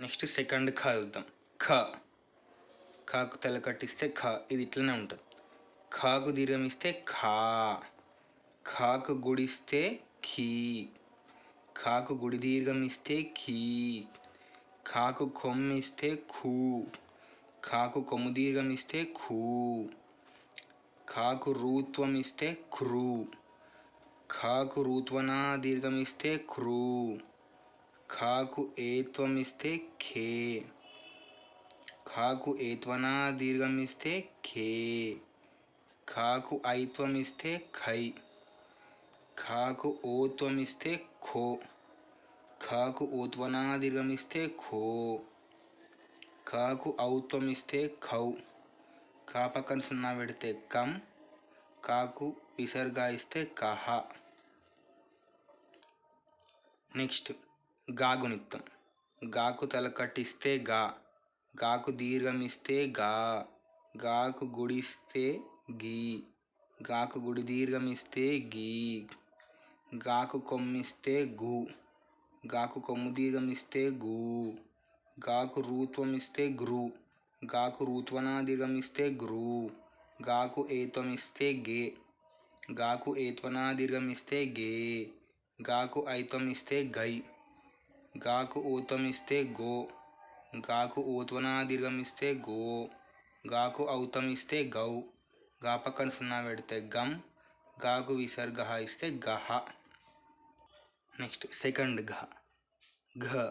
Next second ఖ చూద్దాం. ఖ ఖాకు తల కట్టిస్తే ఖ ఇది ఇట్లనే ఉంటుంది. ఖాకు దీర్ఘం ఇస్తే ఖా ఖాకు గుడిస్తే ఖీ ఖాకు గుడి దీర్ఘం ఇస్తే ఖీ ఖాకు కొమ్మిస్తే ఖూ ఖాకు కొమ్ము దీర్ఘం ఇస్తే ఖూ ఖాకు రూత్వం ఇస్తే క్రూ ఖాకు రూత్వనా దీర్ఘం ఇస్తే క్రూ ఖాకు ఏత్వం ఇస్తే ఖే. ఖాకు ఏత్వనా దీర్ఘం ఇస్తే ఖే. ఖాకు ఐత్వం ఇస్తే ఖై. ఖాకు ఓత్వం ఇస్తే ఖో. ఖాకు ఓత్వనా దీర్ఘం ఇస్తే ఖో. ఖాకు ఔత్వం ఇస్తే ఖౌ. కా పక్కన సున్నా పెడితే కం. కాకు విసర్గా ఇస్తే కహ. నెక్స్ట్. గాగునిత్తం గాకు తలకట్టిస్తే గా గాకు దీర్ఘమిస్తే గా గాకు గుడిస్తే గీ గాకు గుడి దీర్ఘం ఇస్తే గీ గాకు కొమ్మిస్తే గు గాకు కొమ్ము దీర్ఘం ఇస్తే గు గాకు రూత్వం ఇస్తే గ్రు గాకు రూత్వనా దీర్ఘం ఇస్తే గ్రు గాకు ఏత్వం ఇస్తే గే గాకు ఏత్వనా దీర్ఘం ఇస్తే గే గాకు ఐత్వం ఇస్తే గై. గాకు ఊతమిస్తే ఇస్తే గో గాకు ఊత్వన ఇస్తే గో గాకు ఔతం ఇస్తే గౌ గా పక్కన సున్నా పెడితే గమ్ గాకు విసర్గ ఇస్తే గహ. నెక్స్ట్ సెకండ్ ఘ ఘ.